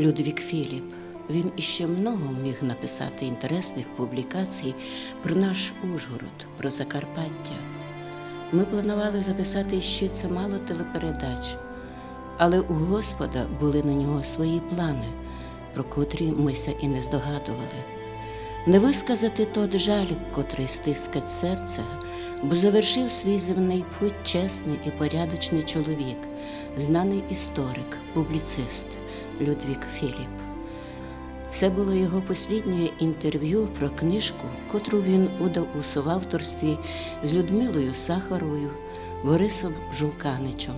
Людвік Філіп. Він іще много міг написати інтересних публікацій про наш Ужгород, про Закарпаття. Ми планували записати ще це мало телепередач, але у Господа були на нього свої плани, про котрі мися і не здогадували. Не висказати тот жаль, котрий стискать серце, бо завершив свій земний путь чесний і порядочний чоловік, знаний історик, публіцист Людвік Філіп. Це було його посліднє інтерв'ю про книжку, котру він удав у совавторстві з Людмилою Сахаровою, Борисом Жулканичем,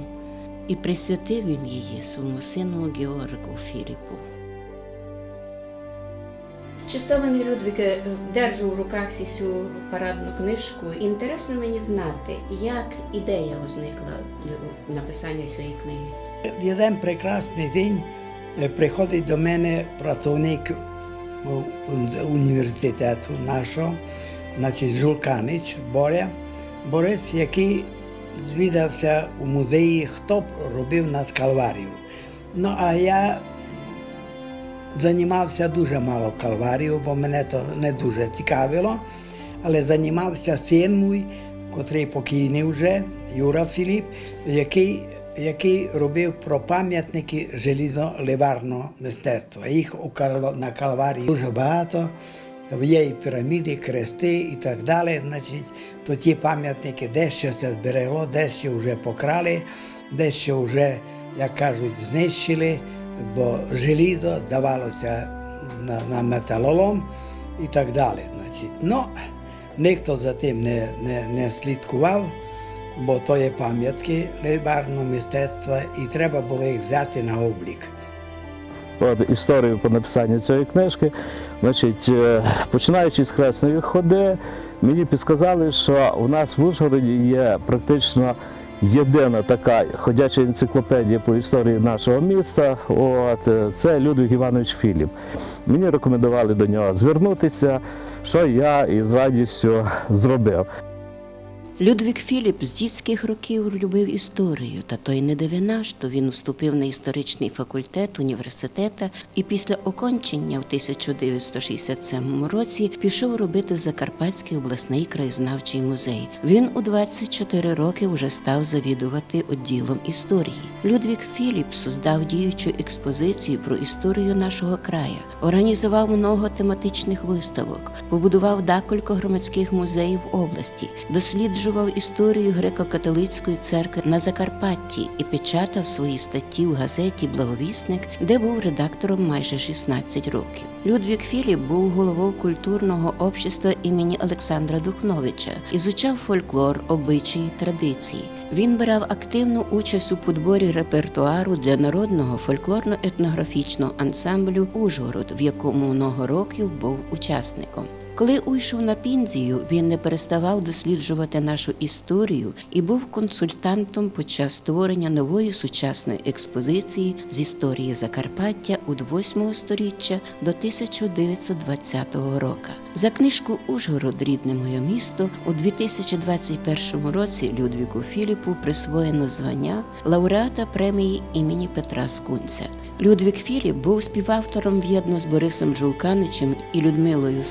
і присвятив він її своєму сину Георгу Філіпу. Чистований Людвіке, держу в руках цю парадну книжку. Інтересно мені знати, як ідея возникла написання цієї книги. В один прекрасний день е, приходить до мене працівник університету нашого, значить Жулканич Боря, Борис, який звідався у музеї, хто б робив над Калварію. Ну, а я займався дуже мало Калварію, бо мене то не дуже цікавило, але займався син мій, котрий покійний вже, Юра Філіп, який, який робив про пам'ятники желізно-ливарного мистецтва. Їх у на Калварії дуже багато. Є і піраміди, крести і так далі. Значить, то ті пам'ятники дещо це зберегло, дещо вже покрали, дещо вже, як кажуть, знищили, бо желізо давалося на, на металолом і так далі. Значить, ну, ніхто за тим не, не, не слідкував, бо то є пам'ятки ливарного мистецтва, і треба було їх взяти на облік. От, історію по написанню цієї книжки. Значить, е, починаючи з хресної ходи, мені підказали, що у нас в Ужгороді є практично єдина така ходяча енциклопедія по історії нашого міста. От, е, це Людвиг Іванович Філіп. Мені рекомендували до нього звернутися, що я із радістю зробив. Людвік Філіп з дітських років любив історію, та то й не дивина, що він вступив на історичний факультет університету і після окончення в 1967 році пішов робити в Закарпатський обласний краєзнавчий музей. Він у 24 роки вже став завідувати відділом історії. Людвік Філіп создав діючу експозицію про історію нашого краю, організував много тематичних виставок, побудував декілька громадських музеїв області, досліджував історію греко-католицької церкви на Закарпатті і печатав свої статті в газеті Благовісник, де був редактором майже 16 років. Людвік Філіп був головою культурного общества імені Олександра Духновича, ізучав фольклор, обичаї, традиції. Він брав активну участь у подборі репертуару для народного фольклорно-етнографічного ансамблю Ужгород, в якому много років був учасником. Коли уйшов на пензію, він не переставав досліджувати нашу історію і був консультантом під час створення нової сучасної експозиції з історії Закарпаття від 8 сторіччя до 1920 року. За книжку Ужгород рідне моє місто у 2021 році Людвіку Філіпу присвоєно звання лауреата премії імені Петра Скунця. Людвік Філіп був співавтором в'єдно з Борисом Жулканичем і Людмилою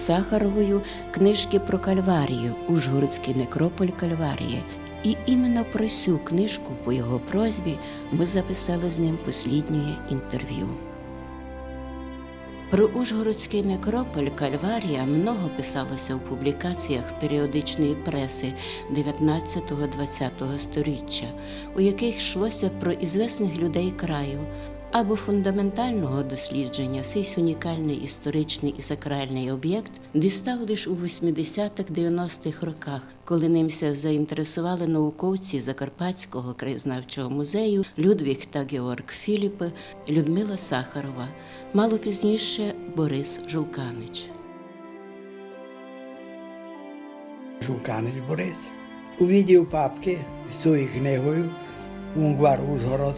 Сахаровою книжки про Кальварію Ужгородський некрополь Кальварія. І іменно про цю книжку по його просьбі ми записали з ним посліднє інтерв'ю. Про Ужгородський некрополь Кальварія много писалося у публікаціях періодичної преси 19-20 сторіччя, у яких йшлося про ізвісних людей краю або фундаментального дослідження цей унікальний історичний і сакральний об'єкт дістав лише у 80-х-90-х роках, коли нимся заінтересували науковці Закарпатського краєзнавчого музею Людвіг та Георг Філіпи, Людмила Сахарова, мало пізніше Борис Жулканич. Жуканич Борис. Увидів папки з цією книгою Унгвар Ужгород,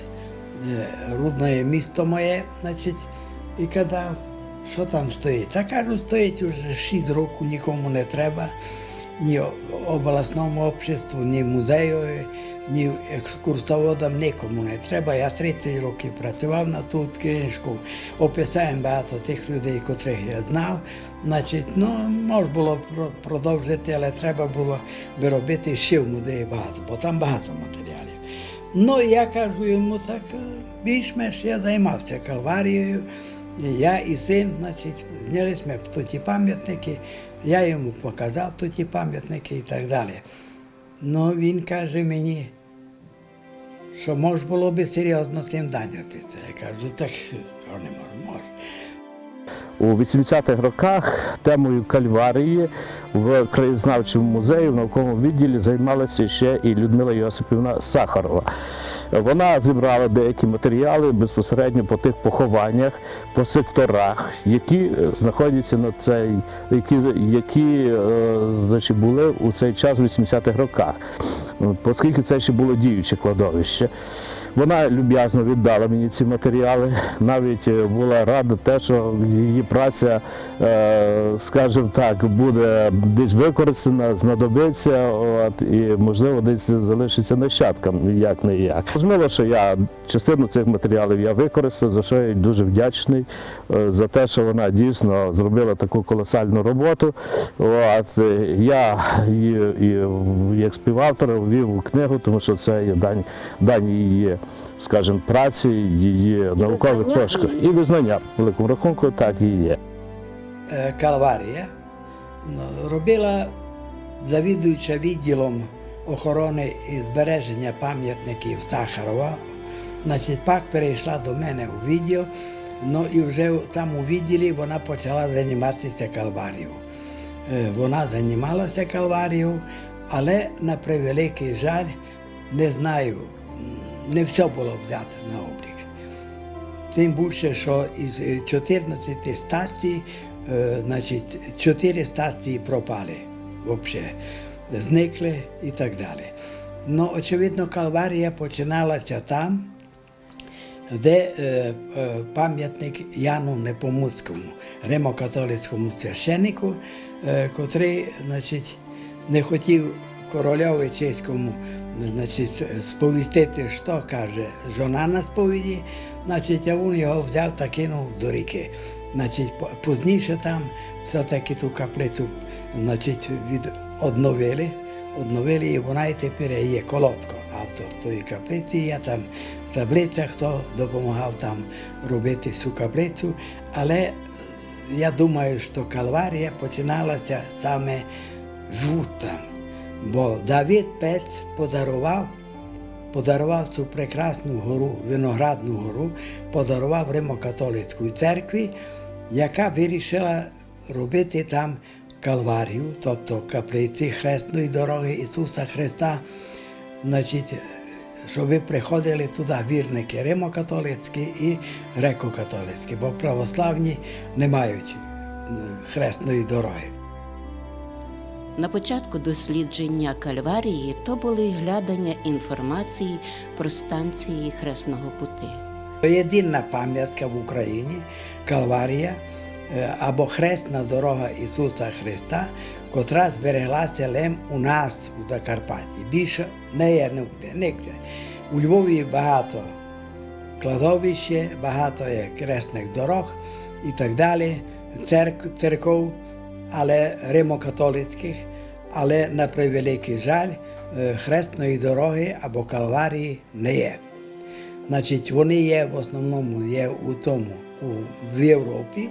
рудне місто моє, значить, і казав, що там стоїть. Та кажу, стоїть уже 6 років, нікому не треба, ні обласному обществу, ні музею. ні екскурсоводам нікому не треба. Я 30 років працював на ту книжку, описаємо багато тих людей, котрих я знав. Значить, ну, можна було продовжити, але треба було би робити ще в музеї багато, бо там багато матеріалів. Ну, я кажу йому так, більш-менш я займався калварією. Я і син, значить, зняли ми ті пам'ятники, я йому показав тут ті пам'ятники і так далі. Ну, він каже мені, що можна було би серйозно тим зайнятися. Я кажу, так що не можу, можу. У 80-х роках темою кальварії в краєзнавчому музеї в науковому відділі займалася ще і Людмила Йосипівна Сахарова. Вона зібрала деякі матеріали безпосередньо по тих похованнях, по секторах, які е, знаходяться на цей, які, які е, значить, були у цей час в 80-х роках, оскільки це ще було діюче кладовище. Вона люб'язно віддала мені ці матеріали. Навіть е, була рада те, що її праця, е, скажімо так, буде десь використана, знадобиться, от, і можливо десь залишиться нащадкам, як не як. Зрозуміло, що я частину цих матеріалів я використав, за що я дуже вдячний е, за те, що вона дійсно зробила таку колосальну роботу. От, я її як співавтор ввів книгу, тому що це є дань, дань її, скажімо, праці, її наукових пошуках. І визнання, в великому рахунку, так і є. Е, Калварія робила завідуюча відділом охорони і збереження пам'ятників Сахарова. Значить, пак перейшла до мене у відділ, ну і вже там у відділі вона почала займатися калварією. Е, Вона займалася калварією, але на превеликий жаль, не знаю, не все було взято на облік. Тим більше, що із е, 14 статей, е, значить, 4 статії пропали взагалі, зникли і так далі. Ну, очевидно, Калварія починалася там, де е, е, пам'ятник Яну Непомуцькому, римокатолицькому священнику, е, котрий значить, не хотів корольові чеському значить, сповістити, що каже жона на сповіді, значить, а він його взяв та кинув до ріки. Значить, пізніше там все-таки ту каплицю значить, від, одновили, одновили, і вона і тепер є колодко, автор тої каплиці. Я там в таблицях, хто допомагав там робити цю каплицю, але е, я думаю, що Калварія починалася саме жута. Бо Давид Пець подарував, подарував цю прекрасну гору, виноградну гору, подарував Римокатолицькій церкві, яка вирішила робити там Калварію, тобто каплиці Хресної дороги Ісуса Христа. Значить, щоб приходили туди вірники римокатолицькі і греко-католицькі, бо православні не мають е, хресної дороги. На початку дослідження Кальварії то були глядання інформації про станції Хресного пути. Єдина пам'ятка в Україні Калварія е, або Хресна дорога Ісуса Христа, котра збереглася лем у нас у Закарпатті. Більше не є ніде. У Львові багато кладовище, багато є хресних дорог і так далі, церк, церков, але римокатолицьких, але на превеликий жаль, е, хресної дороги або Калварії не є. Значить, вони є в основному є у тому, у, в Європі.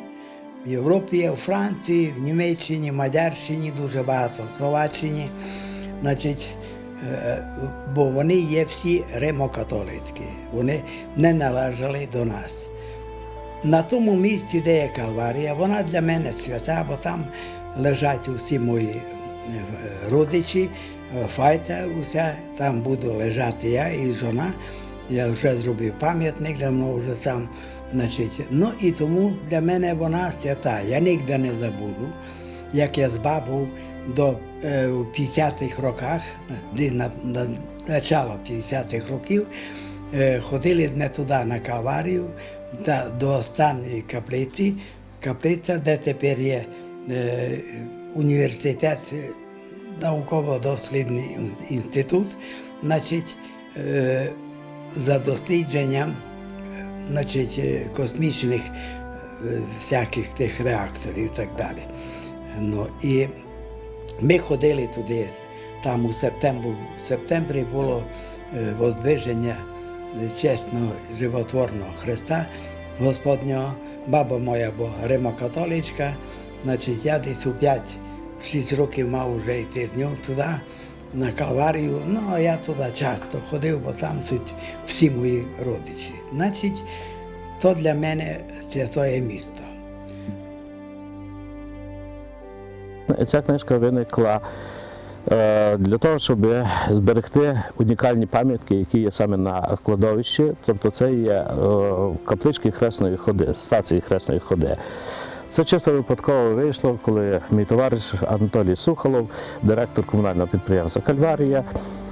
В Європі є, у Франції, в Німеччині, Мадярщині дуже багато, в Словаччині. Значить, е, бо вони є всі римокатолицькі, вони не належали до нас. На тому місці, де є Калварія, вона для мене свята, бо там лежать усі мої е, родичі, е, файта уся, там буду лежати я і жона. Я вже зробив пам'ятник, давно вже там. Значить, ну і тому для мене вона свята. Я ніде не забуду, як я з бабою до е, у 50-х роках, десь на, на начало 50-х років, е, ходили не туди на Калварію, та до останньої каплиці, каплиця, де тепер є е, університет, науково-дослідний інститут. значить, е, за дослідженням значить, космічних е, всяких тих реакторів і так далі. Ну, і ми ходили туди, там у септембрі, в септембрі було воздвиження чесного животворного Христа Господнього. Баба моя була римокатоличка, значить я десь у 5-6 років мав вже йти з нього туди, на Калварію. Ну, а я туди часто ходив, бо там суть всі мої родичі. Значить, то для мене святое місто. Ця книжка виникла для того, щоб зберегти унікальні пам'ятки, які є саме на кладовищі. Тобто це є е, каплички хресної ходи, стації хресної ходи. Це чисто випадково вийшло, коли мій товариш Анатолій Сухолов, директор комунального підприємства Кальварія.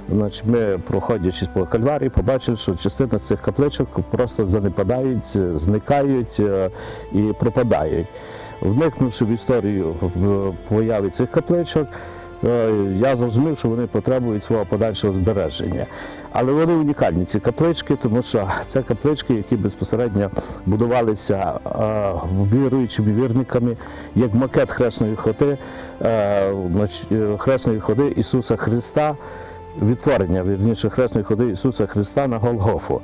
Значить, ми, проходячи по кальварії, побачили, що частина з цих капличок просто занепадають, зникають е, і пропадають. Вникнувши в історію появи цих капличок, е, я зрозумів, що вони потребують свого подальшого збереження. Але вони унікальні, ці каплички, тому що це каплички, які безпосередньо будувалися е, віруючими вірниками, як макет хресної ходи, е, е, хресної ходи Ісуса Христа, відтворення вірніше хресної ходи Ісуса Христа на Голгофу.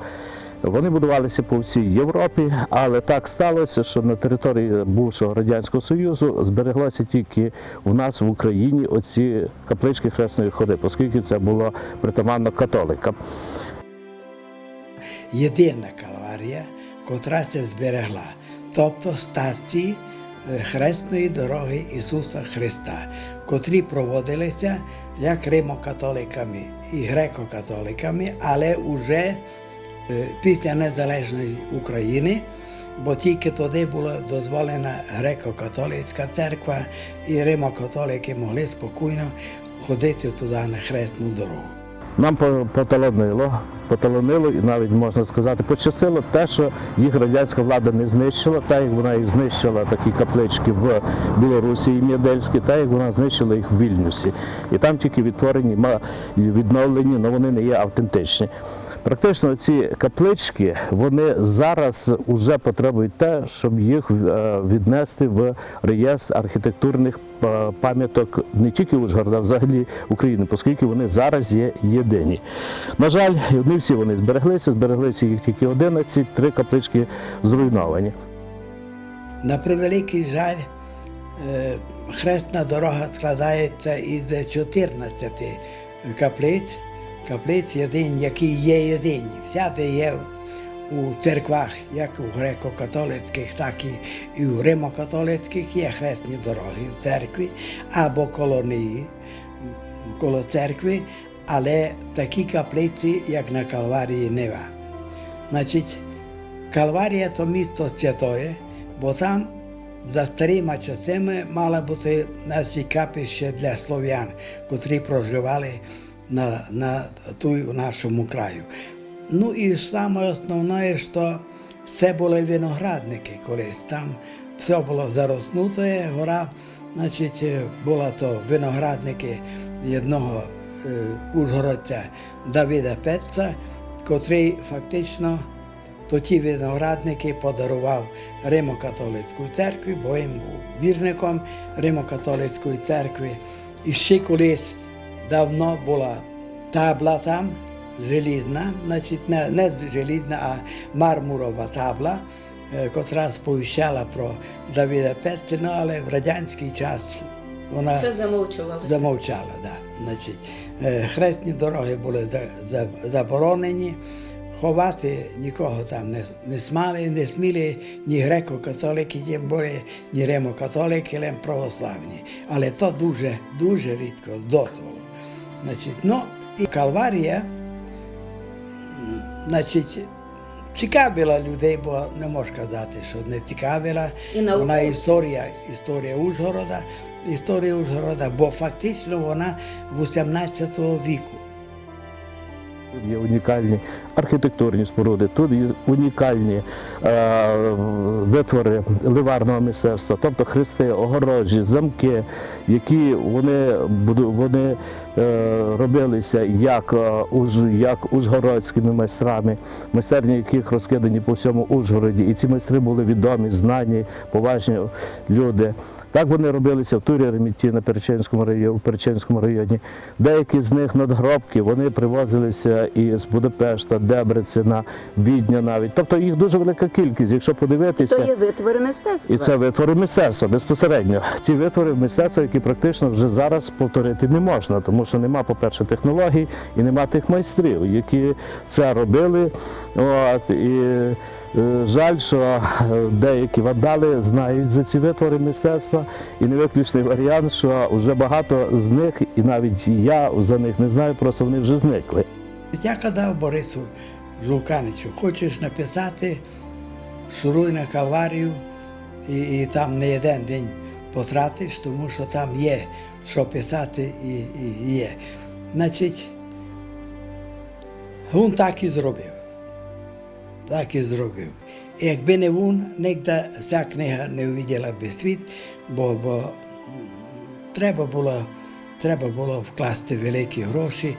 Вони будувалися по всій Європі, але так сталося, що на території бувшого радянського союзу збереглося тільки у нас в Україні оці каплички хресної ходи, оскільки це було притаманно католикам. єдина калварія, котра це зберегла, тобто стації е, хресної дороги Ісуса Христа, котрі проводилися як римокатоликами і греко-католиками, але вже після незалежної України, бо тільки тоді була дозволена греко-католицька церква, і римокатолики могли спокійно ходити туди на хресну дорогу. Нам по- поталанило, поталанило і навіть можна сказати, пощастило те, що їх радянська влада не знищила, так як вона їх знищила такі каплички в Білорусі і Мєдельській, так як вона знищила їх в Вільнюсі. І там тільки відтворені, відновлені, але вони не є автентичні. Практично ці каплички вони зараз вже потребують те, щоб їх е, віднести в реєстр архітектурних е, пам'яток не тільки Ужгорода, а взагалі України, оскільки вони зараз є єдині. На жаль, не всі вони збереглися, збереглися їх тільки 11, три каплички зруйновані. На превеликий жаль, е, хресна дорога складається із 14 каплиць, каплиць єдині, які є єдині. Всяде є у церквах, як у греко-католицьких, так і, у римо-католицьких є хресні дороги в церкві або колонії коло церкви, але такі каплиці, як на Калварії, нема. Значить, Калварія то місто святое, бо там за старими часами мала бути значить, капище для слов'ян, котрі проживали на, на ту нашому краю. Ну і саме основне, що це були виноградники колись. Там все було зароснуте, гора, значить, е, були то виноградники одного е, ужгородця Давида Петца, котрий фактично то ті виноградники подарував Римо-католицької церкві, бо він був вірником Римо-католицької церкви. І ще колись давно була табла там, желізна, значить не, не желізна, а мармурова табла, е, котра сповіщала про Давида Петцина, але в радянський час вона Все замовчувалося. замовчала. Да. Значить, е, хресні дороги були за- за- заборонені. Ховати нікого там не, не смали, не сміли ні греко-католики, тим більше, ні римо-католики, але православні. Але то дуже, дуже рідко з дозволу. Значить, ну, і Калварія, значить, цікавила людей, бо не можу казати, що не цікавила. І. Вона історія, історія Ужгорода, історія Ужгорода, бо фактично вона в 18 віку. Тут є унікальні архітектурні споруди, тут є унікальні е, витвори ливарного мистецтва, тобто хрести, огорожі, замки, які вони, вони е, робилися як, е, уж, як ужгородськими майстрами, майстерні яких розкидані по всьому Ужгороді. І ці майстри були відомі, знані, поважні люди. Так вони робилися в Турі Реміті на Перечинському районі, у Перечинському районі. Деякі з них надгробки вони привозилися із Будапешта, Дебрецена, Відня навіть. Тобто їх дуже велика кількість, якщо подивитися. То є витвори мистецтва. І це витвори мистецтва безпосередньо. Ті витвори мистецтва, які практично вже зараз повторити не можна, тому що нема, по-перше, технологій і нема тих майстрів, які це робили. От, і жаль, що е, деякі вандали знають за ці витвори мистецтва, і невиключний варіант, що вже багато з них, і навіть я за них не знаю, просто вони вже зникли. Я казав Борису Жулканичу, хочеш написати, шуруй на калварію і, і там не один день потратиш, тому що там є що писати і, і є. Значить, він так і зробив. Так і зробив. Якби не він, ніде ця книга не увиділа би світ, бо, бо треба було, треба було вкласти великі гроші,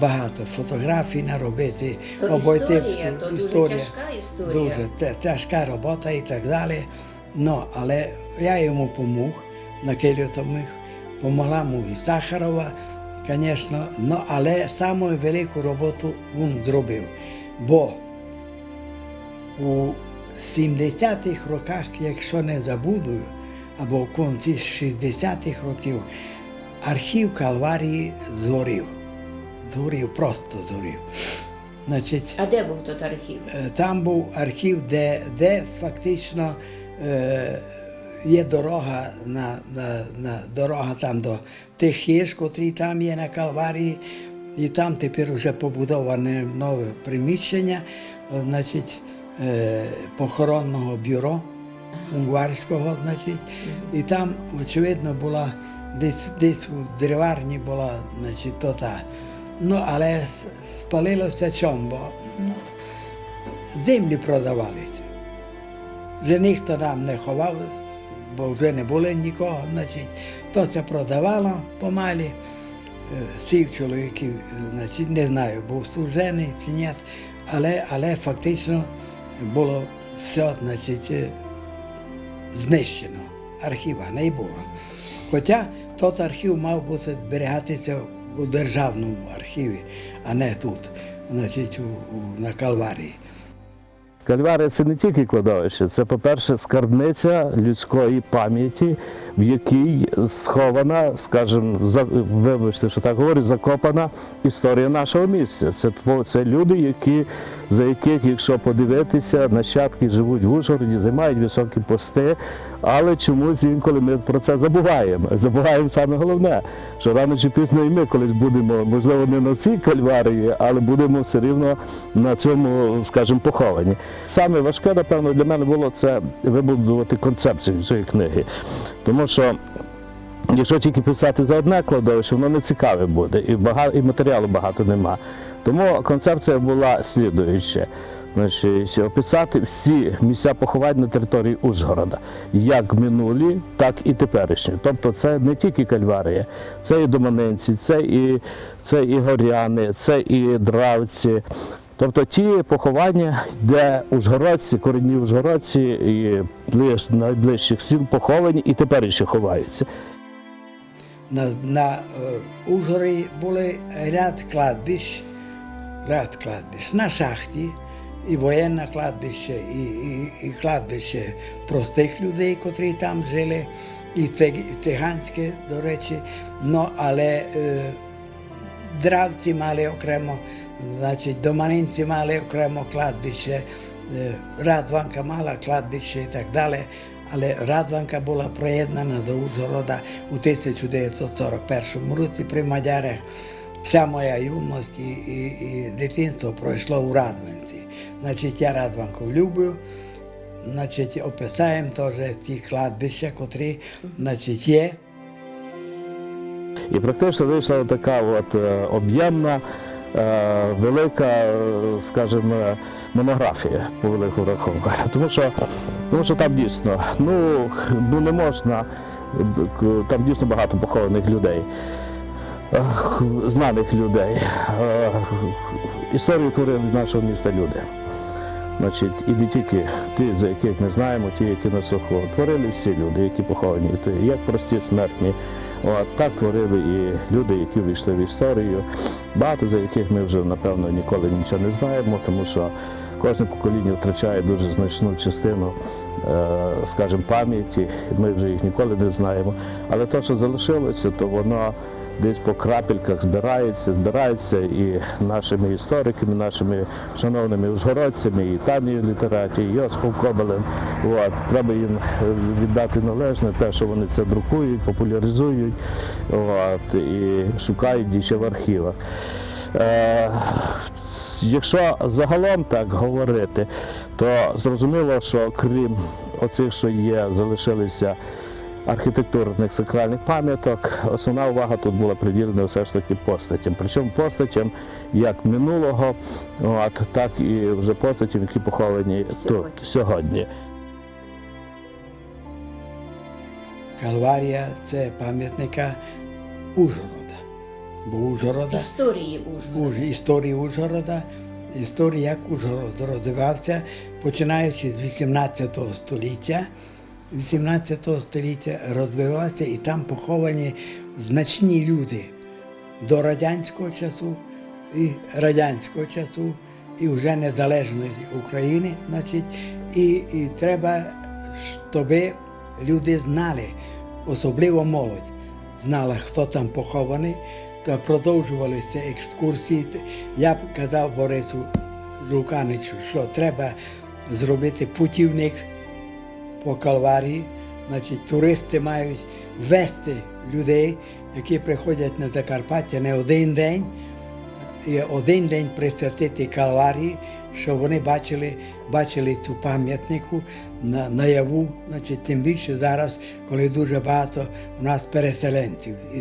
багато фотографій наробити, То обойти історія, всю то дуже тяжка історія. Дуже тяжка робота і так далі. Ну, але я йому помог, на кількох томах. Помогла му і Сахарова, звісно, ну, але саму велику роботу він зробив. Бо у 70-х роках, якщо не забуду, або в кінці 60-х років, архів Калварії згорів. Згорів, просто згорів. Значить, А де був тот архів? Е, Там був архів, де, де фактично е, є дорога на, на, на дорога там до тих хіж, котрі там є на Калварії, і там тепер вже побудоване нове приміщення, е, значить, похоронного бюро унгарського, значить, і там, очевидно, була десь, десь у древарні була, значить, то та. Ну, але спалилося чом, бо ну, землі продавалися. Вже ніхто там не ховав, бо вже не було нікого, значить, то це продавало помалі. Е, Сів чоловіків, е, значить, не знаю, був служений чи ні, але, але фактично було все, значить, е, знищено. Архіва не було. Хоча тот архів мав бути зберігатися у державному архіві, а не тут, значить, у, у, на Калварії. Кальварія це не тільки кладовище, це, по-перше, скарбниця людської пам'яті, в якій схована, скажімо, за- вибачте, що так говорю, закопана історія нашого місця. Це це люди, які, за яких, якщо подивитися, нащадки живуть в Ужгороді, займають високі пости, але чомусь інколи ми про це забуваємо. Забуваємо саме головне, що рано чи пізно і ми колись будемо, можливо, не на цій кальварії, але будемо все рівно на цьому, скажімо, поховані. Саме важке, напевно, для мене було це вибудувати концепцію цієї книги. Тому що якщо тільки писати за одне кладовище, воно не цікаве буде, і, багато, і матеріалу багато нема. Тому концепція була слідуюча. Значить, описати всі місця поховань на території Ужгорода, як минулі, так і теперішні. Тобто це не тільки кальварія, це і доманинці, це і, це і горяни, це і дравці. Тобто ті поховання, де ужгородці, корінні ужгородці і ближ, найближчих сіл поховані і теперішні ховаються. На, на е, Ужгороді були ряд кладбищ, ряд кладбищ на шахті, і воєнне кладбище, і, і, і кладбище простих людей, котрі там жили, і циганське, до речі. Ну, але е, дравці мали окремо, значить, доманинці мали окремо кладбище, Радванка мала кладбище і так далі. Але Радванка була приєднана до Ужгорода у 1941 році при Мадярах. Вся моя юність і, і, і дитинство пройшло у Радванці. Значить, я Радванку люблю. Значить, описаємо теж ті кладбища, котрі значить, є. І практично вийшла така от об'ємна велика, е, скажімо, монографія по великому рахунку. Тому що, тому що там дійсно ну, ну не можна, там дійсно багато похованих людей. е, Знаних людей. Е, Історію творили нашого міста люди. Значить, і не тільки ті, за яких ми знаємо, ті, які на суху. Творили всі люди, які поховані, як прості смертні. От, так творили і люди, які війшли в історію. Багато за яких ми вже, напевно, ніколи нічого не знаємо, тому що кожне покоління втрачає дуже значну частину, е, скажімо, пам'яті. Ми вже їх ніколи не знаємо. Але те, що залишилося, то воно десь по крапельках збирається, збирається і нашими істориками, нашими шановними ужгородцями, і Танією літераті, і Йосипом Кобелем. От. Треба їм е, віддати належне, те, що вони це друкують, популяризують от, і шукають ще в архівах. Е, якщо загалом так говорити, то зрозуміло, що крім оцих, що є, залишилися архітектурних сакральних пам'яток, основна увага тут була приділена все ж таки постатям. Причому постатям як минулого, от, так і вже постатям, які поховані тут сьогодні. Калварія це пам'ятника Ужгорода. Бо Ужгорода, Історії Ужгорода. Уж, історії Ужгорода, історія, як Ужгород розвивався, починаючи з 18 століття. 18 століття розвивався і там поховані значні люди до радянського часу і радянського часу, і вже незалежної України, значить, і, і треба, щоб люди знали, особливо молодь, знала, хто там похований, то продовжувалися екскурсії. Я б казав Борису Жулканичу, що треба зробити путівник по Калварії. Значить, туристи мають вести людей, які приходять на Закарпаття не один день, і один день присвятити Калварії, щоб вони бачили, бачили цю пам'ятнику на, наяву. Значить, тим більше зараз, коли дуже багато у нас переселенців. І,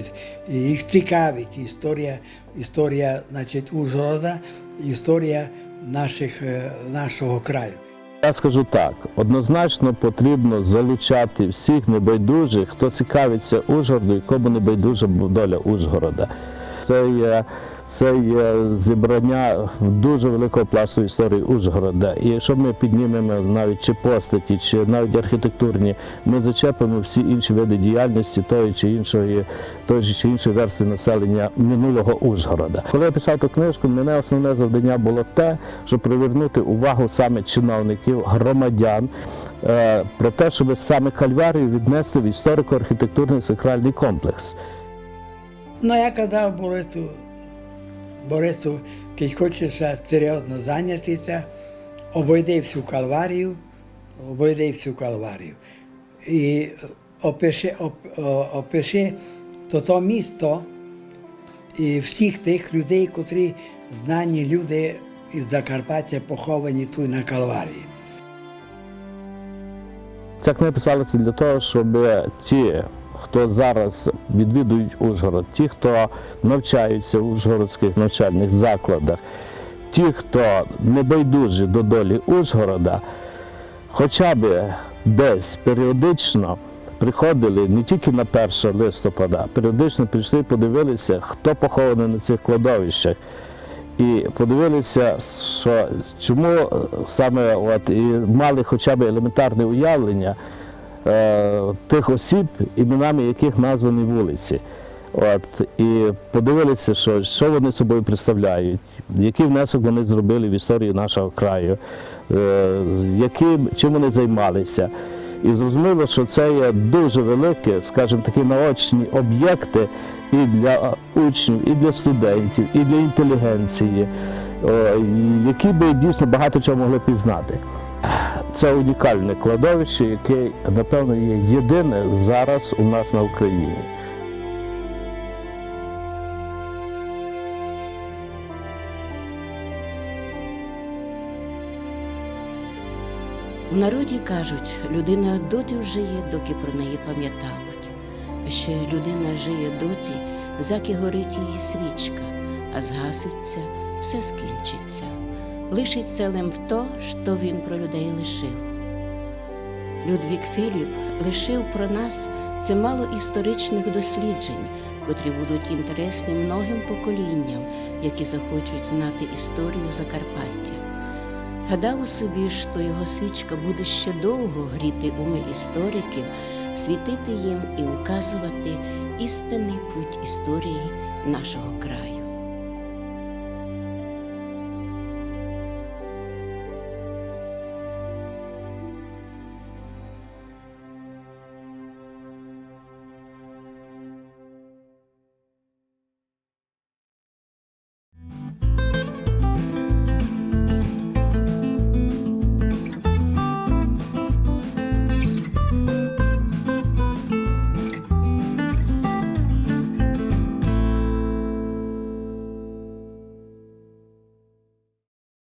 і їх цікавить історія, історія значить, Ужгорода, історія наших, е, нашого краю. Я скажу так: однозначно потрібно залучати всіх небайдужих, хто цікавиться Ужгороду і кому небайдужа доля Ужгорода. Це є, це є зібрання дуже великого пласту історії Ужгорода. І якщо ми піднімемо навіть чи постаті, чи навіть архітектурні, ми зачепимо всі інші види діяльності тої чи іншої, тої чи іншої версти населення минулого Ужгорода. Коли я писав ту книжку, мене основне завдання було те, щоб привернути увагу саме чиновників, громадян. е, Про те, щоб саме Кальварію віднести в історико-архітектурний сакральний комплекс. Ну, я казав Борису, Борису, ти хочеш серйозно зайнятися, обійди всю Калварію, обійди всю Калварію. І опиши, оп, опиши то, то місто і всіх тих людей, котрі знані люди із Закарпаття поховані тут на Калварії. Ця книга писалася для того, щоб ті, хто зараз відвідують Ужгород, ті, хто навчаються в ужгородських навчальних закладах, ті, хто не байдужі до долі Ужгорода, хоча б десь періодично приходили не тільки на 1 листопада, періодично прийшли подивилися, хто похований на цих кладовищах. І подивилися, що чому саме от і мали хоча б елементарне уявлення тих осіб, іменами яких названі вулиці. От, і подивилися, що, що вони собою представляють, який внесок вони зробили в історію нашого краю, е, яким, чим вони займалися. І зрозуміло, що це є дуже велике, скажімо, такі наочні об'єкти і для учнів, і для студентів, і для інтелігенції, і які би дійсно багато чого могли пізнати. Це унікальне кладовище, яке, напевно, є єдине зараз у нас на Україні. В народі кажуть, людина доти вжиє, доки про неї пам'ятають. Ще людина жиє доти, заки горить її свічка, а згаситься, все скінчиться. Лишиться лим в то, що він про людей лишив. Людвік Філіп лишив про нас чимало історичних досліджень, котрі будуть інтересні многим поколінням, які захочуть знати історію Закарпаття. Гадав у собі, що його свічка буде ще довго гріти уми істориків, світити їм і указувати істинний путь історії нашого краю.